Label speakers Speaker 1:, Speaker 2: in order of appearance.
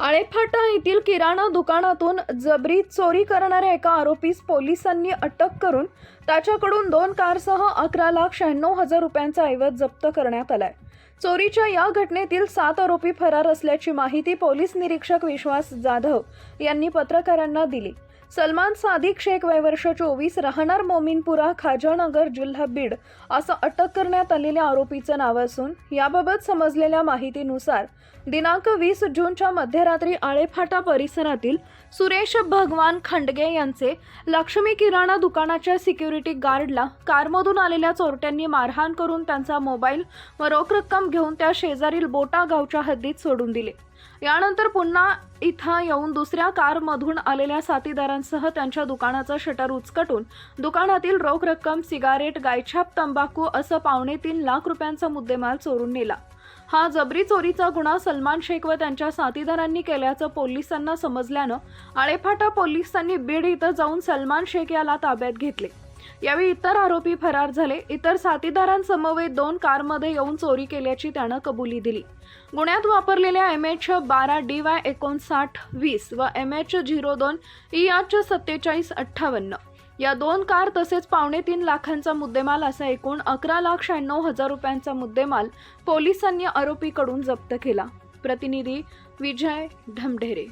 Speaker 1: आळेफाटा येथील किराणा दुकानातून जबरी चोरी करणाऱ्या एका आरोपीस पोलिसांनी अटक करून त्याच्याकडून दोन कारसह अकरा लाख शहाण्णव हजार रुपयांचा ऐवज जप्त करण्यात आलाय. चोरीच्या या घटनेतील सात आरोपी फरार असल्याची माहिती पोलीस निरीक्षक विश्वास जाधव यांनी पत्रकारांना दिली. सलमान सादिक शेख वय वर्ष चोवीस राहणार मोमीनपुरा खाजानगर जिल्हा बीड असं अटक करण्यात आलेल्या आरोपीचं नाव असून याबाबत समजलेल्या माहितीनुसार दिनांक वीस जूनच्या मध्यरात्री आळेफाटा परिसरातील सुरेश भगवान खंडगे यांचे लक्ष्मी किराणा दुकानाच्या सिक्युरिटी गार्डला कारमधून आलेल्या चोरट्यांनी मारहाण करून त्यांचा मोबाईल व रोख रक्कम घेऊन त्या शेजारील बोटा गावच्या हद्दीत सोडून दिले. यानंतर पुन्हा इथं येऊन दुसऱ्या कारमधून आलेल्या साथीदारांसह त्यांच्या दुकानाचं शटर उचकटून दुकानातील रोख रक्कम सिगारेट गायछाप तंबाखू असं पावणे तीन लाख रुपयांचा मुद्देमाल चोरून नेला. हा जबरी चोरीचा गुन्हा सलमान शेख व त्यांच्या साथीदारांनी केल्याचं पोलिसांना समजल्यानं आळेफाटा पोलिसांनी बीड इथं जाऊन सलमान शेख याला ताब्यात घेतले. यावेळी इतर आरोपी फरार झाले. इतर साथीदारांसमवेत दोन कारमध्ये येऊन चोरी केल्याची त्यानं कबुली दिली. गुन्ह्यात वापरलेल्या एम एच बारा डी वाय एकोणसाठ वीस व एम एच झिरो दोन ई आच सत्तेचाळीस अठ्ठावन्न. या दोन कार तसेच पावणे तीन लाखांचा मुद्देमाल असा एकूण अकरा लाख शहाण्णव हजार रुपयांचा मुद्देमाल पोलिसांनी आरोपीकडून जप्त केला. प्रतिनिधी विजय ढमढेरे